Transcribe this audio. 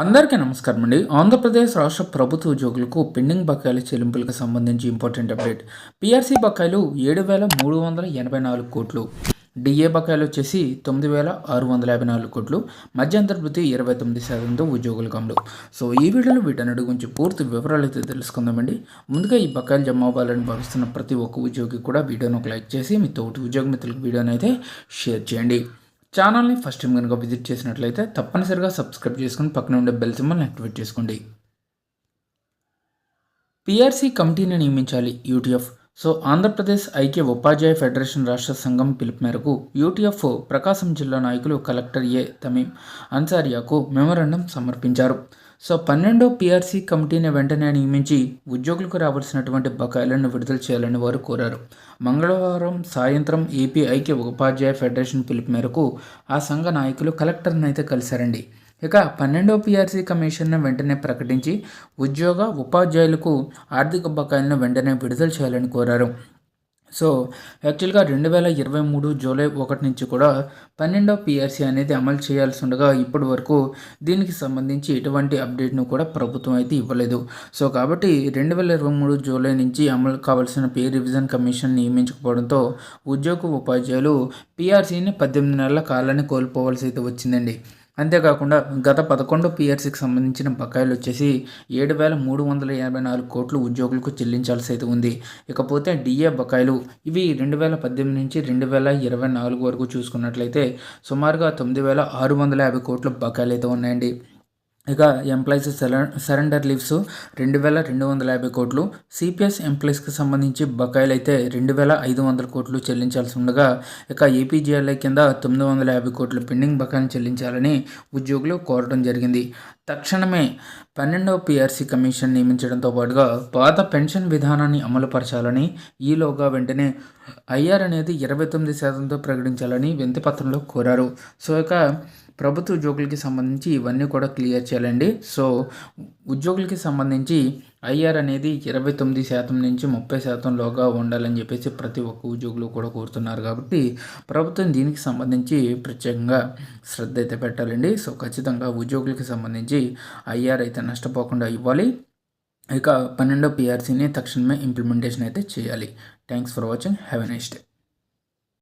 అందరికీ నమస్కారం అండి. ఆంధ్రప్రదేశ్ రాష్ట్ర ప్రభుత్వ ఉద్యోగులకు పెండింగ్ బకాయిల చెల్లింపులకు సంబంధించి ఇంపార్టెంట్ అప్డేట్. పిఆర్సీ బకాయిలు ఏడు వేల మూడు వందల ఎనభై నాలుగు కోట్లు. డిఏ బకాయిలు వచ్చేసి తొమ్మిది వేల ఆరు వందల యాభై నాలుగు కోట్లు. మధ్యంతర వృత్తి ఇరవై తొమ్మిది శాతంతో ఉద్యోగులకు అమలు సో ఈ వీడియోలో వీటన్నిటి గురించి పూర్తి వివరాలు అయితే తెలుసుకుందామండి. ముందుగా ఈ బకాయిలు జమ అవ్వాలని భావిస్తున్న ప్రతి ఒక్క ఉద్యోగి కూడా వీడియోను ఒక లైక్ చేసి మీ తోటి ఉద్యోగ మిత్రులకు వీడియోని అయితే షేర్ చేయండి. ఛానల్ని ఫస్ట్ టైం కనుక విజిట్ చేసినట్లయితే తప్పనిసరిగా సబ్స్క్రైబ్ చేసుకుని పక్కన ఉండే బెల్ సింబల్ని యాక్టివేట్ చేసుకోండి. పిఆర్సీ కమిటీని నియమించాలి యూటీఎఫ్. సో ఆంధ్రప్రదేశ్ ఐక్య ఉపాధ్యాయ ఫెడరేషన్ రాష్ట్ర సంఘం పిలుపు మేరకు యూటీఎఫ్ ప్రకాశం జిల్లా నాయకులు కలెక్టర్ ఏ తమీం అన్సారియాకు మెమరాండం సమర్పించారు. సో పన్నెండో పిఆర్సీ కమిటీని వెంటనే నియమించి ఉద్యోగులకు రావాల్సినటువంటి బకాయిలను విడుదల చేయాలని వారు కోరారు. మంగళవారం సాయంత్రం ఏపీ ఐక్య ఉపాధ్యాయ ఫెడరేషన్ పిలుపు మేరకు ఆ సంఘ నాయకులు కలెక్టర్ని అయితే కలిశారండి. ఇక పన్నెండో పిఆర్సీ కమిషన్ను వెంటనే ప్రకటించి ఉద్యోగ ఉపాధ్యాయులకు ఆర్థిక బకాయిలను వెంటనే విడుదల చేయాలని కోరారు. సో యాక్చువల్గా రెండు వేల ఇరవై మూడు జూలై ఒకటి నుంచి కూడా పన్నెండో పిఆర్సీ అనేది అమలు చేయాల్సి ఉండగా ఇప్పటి వరకు దీనికి సంబంధించి ఎటువంటి అప్డేట్ను కూడా ప్రభుత్వం అయితే ఇవ్వలేదు. సో కాబట్టి రెండు వేల ఇరవై మూడు జూలై నుంచి అమలు కావాల్సిన పే రివిజన్ కమిషన్ నియమించకపోవడంతో ఉద్యోగ ఉపాధ్యాయులు పిఆర్సీని పద్దెనిమిది నెలల కాలాన్ని కోల్పోవలసి అయితే వచ్చిందండి. అంతేకాకుండా గత పదకొండు పిఆర్సీకి సంబంధించిన బకాయిలు వచ్చేసి ఏడు వేల మూడు వందల యాభై నాలుగు కోట్లు ఉద్యోగులకు చెల్లించాల్సి అయితే ఉంది. ఇకపోతే డిఏ బకాయిలు ఇవి రెండు వేల పద్దెనిమిది నుంచి రెండు వేల ఇరవై నాలుగు వరకు చూసుకున్నట్లయితే సుమారుగా తొమ్మిది వేల ఆరు వందల యాభై కోట్ల బకాయిలు అయితే ఉన్నాయండి. ఇక ఎంప్లాయీస్ సరెండర్ లీవ్స్ రెండు వేల రెండు వందల యాభై కోట్లు. సిపిఎస్ ఎంప్లాయీస్కి సంబంధించి బకాయిలు అయితే రెండు వేల ఐదు వందల కోట్లు చెల్లించాల్సి ఉండగా ఇక ఏపీజీఎల్ఐ కింద తొమ్మిది వందల యాభై కోట్లు పెండింగ్ బకాయిలు చెల్లించాలని ఉద్యోగులు కోరడం జరిగింది. తక్షణమే పన్నెండవ పిఆర్సీ కమిషన్ నియమించడంతో పాటుగా పాత పెన్షన్ విధానాన్ని అమలుపరచాలని ఈలోగా వెంటనే ఐఆర్ అనేది ఇరవై తొమ్మిది శాతంతో ప్రకటించాలని వింతపత్రంలో కోరారు. సో ఇక ప్రభుత్వ ఉద్యోగులకి సంబంధించి ఇవన్నీ కూడా క్లియర్ చేయాలండి. సో ఉద్యోగులకి సంబంధించి ఐఆర్ అనేది ఇరవై తొమ్మిది శాతం నుంచి ముప్పై శాతంలోగా ఉండాలని చెప్పేసి ప్రతి ఒక్క ఉద్యోగులు కూడా కోరుతున్నారు కాబట్టి ప్రభుత్వం దీనికి సంబంధించి ప్రత్యేకంగా శ్రద్ధ అయితే పెట్టాలండి. సో ఖచ్చితంగా ఉద్యోగులకి సంబంధించి ఐఆర్ అయితే నష్టపోకుండా ఇవ్వాలి. ఇక పన్నెండో పిఆర్సీని తక్షణమే ఇంప్లిమెంటేషన్ అయితే చేయాలి. Thanks for watching. Have a nice day.